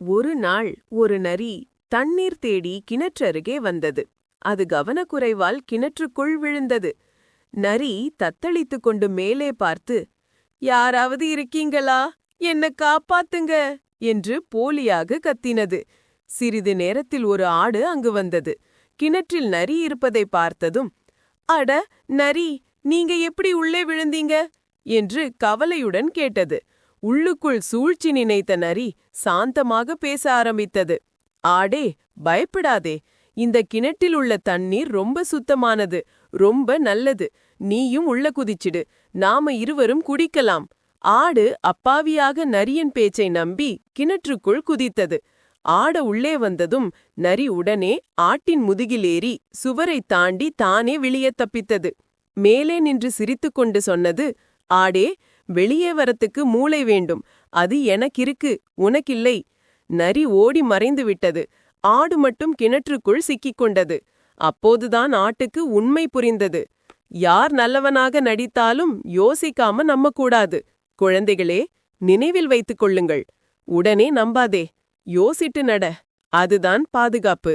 ஒரு நாள் ஒரு நரி தண்ணீர் தேடி கிணற்றருகே வந்தது. அது கவனக்குறைவால் கிணற்றுக்குள் விழுந்தது. நரி தத்தளித்துக் கொண்டு மேலே பார்த்து யாராவது இருக்கீங்களா? என்ன காப்பாத்துங்க என்று போலியாக கத்தினது. சிறிது நேரத்தில் ஒரு ஆடு அங்கு வந்தது. கிணற்றில் நரி இருப்பதை பார்த்ததும் அட நரி நீங்க எப்படி உள்ளே விழுந்தீங்க? என்று கவலையுடன் கேட்டது. உள்ளுக்குள் சூழ்ச்சி நினைத்த நரி சாந்தமாக பேச ஆரம்பித்தது. ஆடே பயப்படாதே. இந்த கிணற்றில் உள்ள தண்ணீர் ரொம்ப சுத்தமானது ரொம்ப நல்லது. நீயும் உள்ள குதிச்சிடு. நாம இருவரும் குடிக்கலாம். ஆடு அப்பாவியாக நரியின் பேச்சை நம்பி கிணற்றுக்குள் குதித்தது. ஆட உள்ளே வந்ததும் நரி உடனே ஆட்டின் முதுகிலேறி சுவரை தாண்டி தானே வெளியே தப்பித்தது. மேலே நின்று சிரித்துக்கொண்டு சொன்னது ஆடே வெளியே வரத்துக்கு மூளை வேண்டும். அது எனக்கிருக்கு உனக்கில்லை. நரி ஓடி மறைந்து விட்டது. ஆடு மட்டும் கிணற்றுக்குள் சிக்கிக் கொண்டது. அப்போதுதான் ஆட்டுக்கு உண்மை புரிந்தது. யார் நல்லவனாக நடித்தாலும் யோசிக்காம நம்பக்கூடாது. குழந்தைகளே நினைவில் வைத்துக் கொள்ளுங்கள். உடனே நம்பாதே. யோசிட்டு நட. அதுதான் பாதுகாப்பு.